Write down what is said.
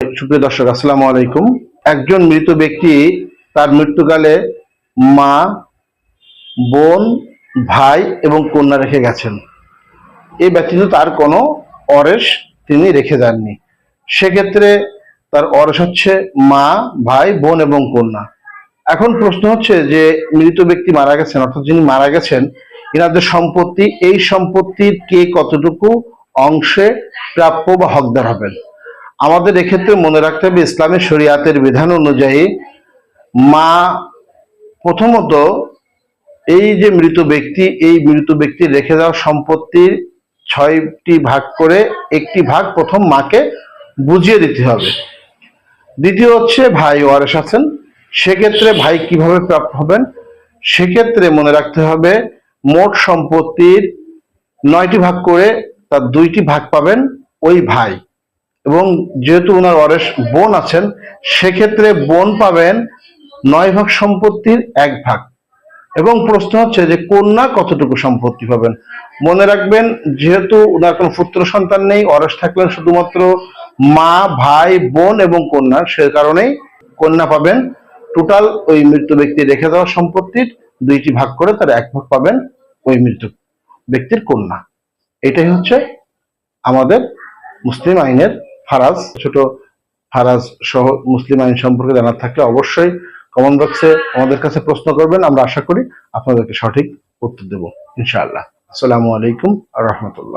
সুপ্রিয় দর্শক, আসসালামু আলাইকুম। একজন মৃত ব্যক্তি, তার মৃত্যুকালে মা, বোন, ভাই এবং কন্যা রেখে গেছেন। এই ব্যতীত তার কোনো অরেশ তিনি রেখে যাননি। সেক্ষেত্রে তার অরেশ হচ্ছে মা, ভাই, বোন এবং কন্যা। এখন প্রশ্ন হচ্ছে যে, মৃত ব্যক্তি মারা গেছেন, অর্থাৎ যিনি মারা গেছেন এনাদের সম্পত্তি, এই সম্পত্তির কে কতটুকু অংশে প্রাপ্য বা হকদার হবেন? আমাদের এক্ষেত্রে মনে রাখতে হবে ইসলামের শরিয়াতের বিধান অনুযায়ী মা প্রথমত এই যে মৃত ব্যক্তি, এই মৃত ব্যক্তি রেখে যাওয়া সম্পত্তির ছয়টি ভাগ করে একটি ভাগ প্রথম মাকে বুঝিয়ে দিতে হবে। দ্বিতীয় হচ্ছে ভাই ওয়ারেস আছেন, সেক্ষেত্রে ভাই কীভাবে প্রাপ্ত হবেন? সেক্ষেত্রে মনে রাখতে হবে মোট সম্পত্তির নয়টি ভাগ করে তার দুইটি ভাগ পাবেন ওই ভাই। এবং যেহেতু ওনার অরেস বোন আছেন, সেক্ষেত্রে বোন পাবেন নয় ভাগ সম্পত্তির এক ভাগ। এবং প্রশ্ন হচ্ছে যে কন্যা কতটুকু সম্পত্তি পাবেন? মনে রাখবেন, যেহেতু ওনার কোনো পুত্র সন্তান নেই অরেস থাকলেন শুধুমাত্র মা, ভাই, বোন এবং কন্যা, সে কারণেই কন্যা পাবেন। টোটাল ওই মৃত্যু ব্যক্তি রেখে দেওয়া সম্পত্তির দুইটি ভাগ করে তার এক ভাগ পাবেন ওই মৃত্যু ব্যক্তির কন্যা। এটাই হচ্ছে আমাদের মুসলিম আইনের ফারাজ, ছোট ফারাজ সহ মুসলিম আইন সম্পর্কে জানার থাকলে অবশ্যই কমেন্ট বক্সে আমাদের কাছে প্রশ্ন করবেন, আমরা আশা করি আপনাদেরকে সঠিক উত্তর দেব, ইনশাআল্লাহ। আসসালামু আলাইকুম রহমতুল্লাহ।